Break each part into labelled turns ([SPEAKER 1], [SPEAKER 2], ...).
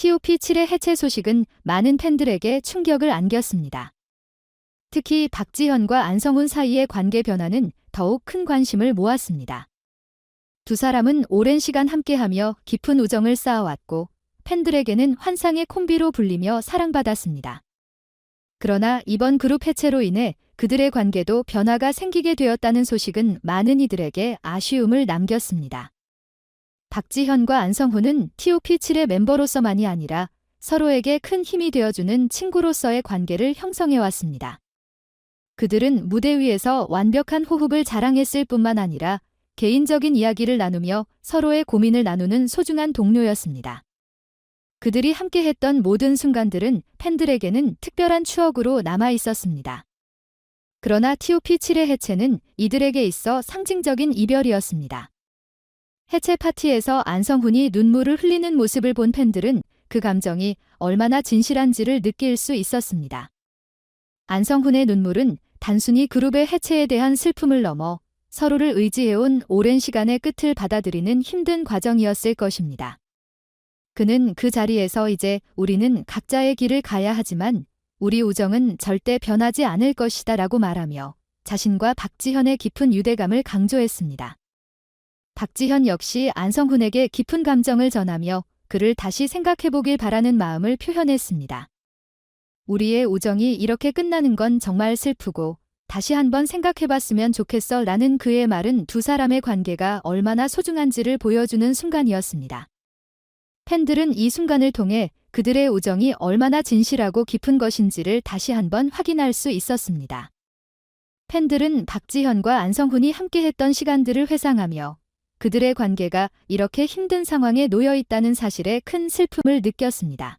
[SPEAKER 1] TOP7의 해체 소식은 많은 팬들에게 충격을 안겼습니다. 특히 박지현과 안성훈 사이의 관계 변화는 더욱 큰 관심을 모았습니다. 두 사람은 오랜 시간 함께하며 깊은 우정을 쌓아왔고 팬들에게는 환상의 콤비로 불리며 사랑받았습니다. 그러나 이번 그룹 해체로 인해 그들의 관계도 변화가 생기게 되었다는 소식은 많은 이들에게 아쉬움을 남겼습니다. 박지현과 안성훈은 TOP7의 멤버로서만이 아니라 서로에게 큰 힘이 되어주는 친구로서의 관계를 형성해왔습니다. 그들은 무대 위에서 완벽한 호흡을 자랑했을 뿐만 아니라 개인적인 이야기를 나누며 서로의 고민을 나누는 소중한 동료였습니다. 그들이 함께했던 모든 순간들은 팬들에게는 특별한 추억으로 남아 있었습니다. 그러나 TOP7의 해체는 이들에게 있어 상징적인 이별이었습니다. 해체 파티에서 안성훈이 눈물을 흘리는 모습을 본 팬들은 그 감정이 얼마나 진실한지를 느낄 수 있었습니다. 안성훈의 눈물은 단순히 그룹의 해체에 대한 슬픔을 넘어 서로를 의지해온 오랜 시간의 끝을 받아들이는 힘든 과정이었을 것입니다. 그는 그 자리에서 이제 우리는 각자의 길을 가야 하지만 우리 우정은 절대 변하지 않을 것이다 라고 말하며 자신과 박지현의 깊은 유대감을 강조했습니다. 박지현 역시 안성훈에게 깊은 감정을 전하며 그를 다시 생각해보길 바라는 마음을 표현했습니다. 우리의 우정이 이렇게 끝나는 건 정말 슬프고 다시 한번 생각해봤으면 좋겠어 라는 그의 말은 두 사람의 관계가 얼마나 소중한지를 보여주는 순간이었습니다. 팬들은 이 순간을 통해 그들의 우정이 얼마나 진실하고 깊은 것인지를 다시 한번 확인할 수 있었습니다. 팬들은 박지현과 안성훈이 함께했던 시간들을 회상하며 그들의 관계가 이렇게 힘든 상황에 놓여 있다는 사실에 큰 슬픔을 느꼈습니다.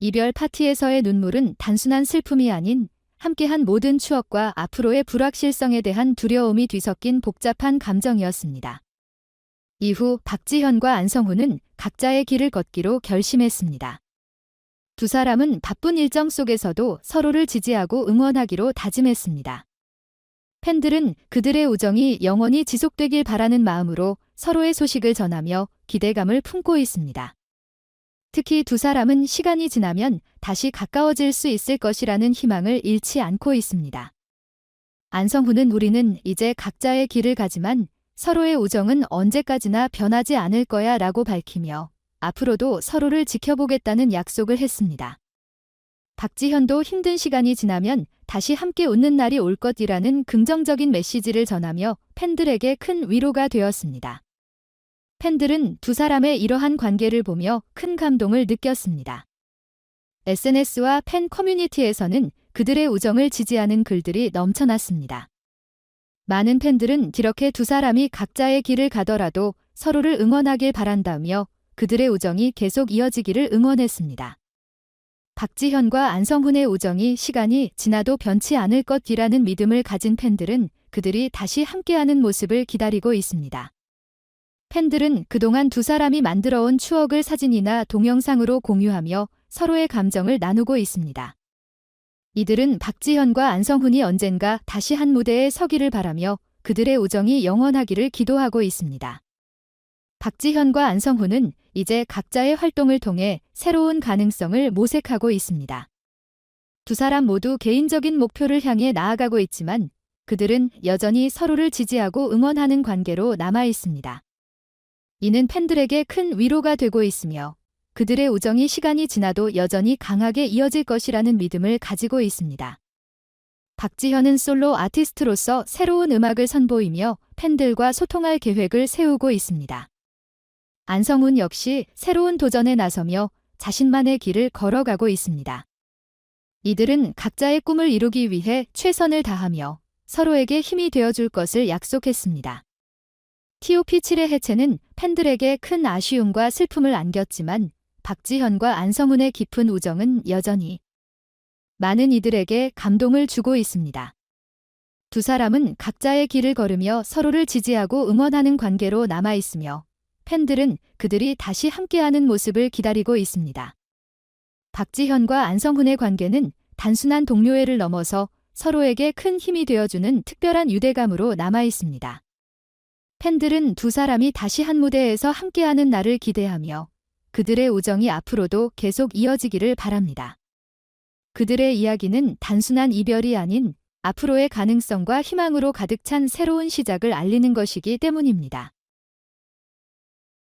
[SPEAKER 1] 이별 파티에서의 눈물은 단순한 슬픔이 아닌 함께한 모든 추억과 앞으로의 불확실성에 대한 두려움이 뒤섞인 복잡한 감정이었습니다. 이후 박지현과 안성훈은 각자의 길을 걷기로 결심했습니다. 두 사람은 바쁜 일정 속에서도 서로를 지지하고 응원하기로 다짐했습니다. 팬들은 그들의 우정이 영원히 지속되길 바라는 마음으로 서로의 소식을 전하며 기대감을 품고 있습니다. 특히 두 사람은 시간이 지나면 다시 가까워질 수 있을 것이라는 희망을 잃지 않고 있습니다. 안성훈은 우리는 이제 각자의 길을 가지만 서로의 우정은 언제까지나 변하지 않을 거야 라고 밝히며 앞으로도 서로를 지켜보겠다는 약속을 했습니다. 박지현도 힘든 시간이 지나면 다시 함께 웃는 날이 올 것이라는 긍정적인 메시지를 전하며 팬들에게 큰 위로가 되었습니다. 팬들은 두 사람의 이러한 관계를 보며 큰 감동을 느꼈습니다. SNS와 팬 커뮤니티에서는 그들의 우정을 지지하는 글들이 넘쳐났습니다. 많은 팬들은 이렇게 두 사람이 각자의 길을 가더라도 서로를 응원하길 바란다며 그들의 우정이 계속 이어지기를 응원했습니다. 박지현과 안성훈의 우정이 시간이 지나도 변치 않을 것이라는 믿음을 가진 팬들은 그들이 다시 함께하는 모습을 기다리고 있습니다. 팬들은 그동안 두 사람이 만들어온 추억을 사진이나 동영상으로 공유하며 서로의 감정을 나누고 있습니다. 이들은 박지현과 안성훈이 언젠가 다시 한 무대에 서기를 바라며 그들의 우정이 영원하기를 기도하고 있습니다. 박지현과 안성훈은 이제 각자의 활동을 통해 새로운 가능성을 모색하고 있습니다. 두 사람 모두 개인적인 목표를 향해 나아가고 있지만 그들은 여전히 서로를 지지하고 응원하는 관계로 남아 있습니다. 이는 팬들에게 큰 위로가 되고 있으며 그들의 우정이 시간이 지나도 여전히 강하게 이어질 것이라는 믿음을 가지고 있습니다. 박지현은 솔로 아티스트로서 새로운 음악을 선보이며 팬들과 소통할 계획을 세우고 있습니다. 안성훈 역시 새로운 도전에 나서며 자신만의 길을 걸어가고 있습니다. 이들은 각자의 꿈을 이루기 위해 최선을 다하며 서로에게 힘이 되어줄 것을 약속했습니다. TOP7의 해체는 팬들에게 큰 아쉬움과 슬픔을 안겼지만 박지현과 안성훈의 깊은 우정은 여전히 많은 이들에게 감동을 주고 있습니다. 두 사람은 각자의 길을 걸으며 서로를 지지하고 응원하는 관계로 남아있으며 팬들은 그들이 다시 함께하는 모습을 기다리고 있습니다. 박지현과 안성훈의 관계는 단순한 동료애를 넘어서 서로에게 큰 힘이 되어주는 특별한 유대감으로 남아 있습니다. 팬들은 두 사람이 다시 한 무대에서 함께하는 날을 기대하며 그들의 우정이 앞으로도 계속 이어지기를 바랍니다. 그들의 이야기는 단순한 이별이 아닌 앞으로의 가능성과 희망으로 가득 찬 새로운 시작을 알리는 것이기 때문입니다.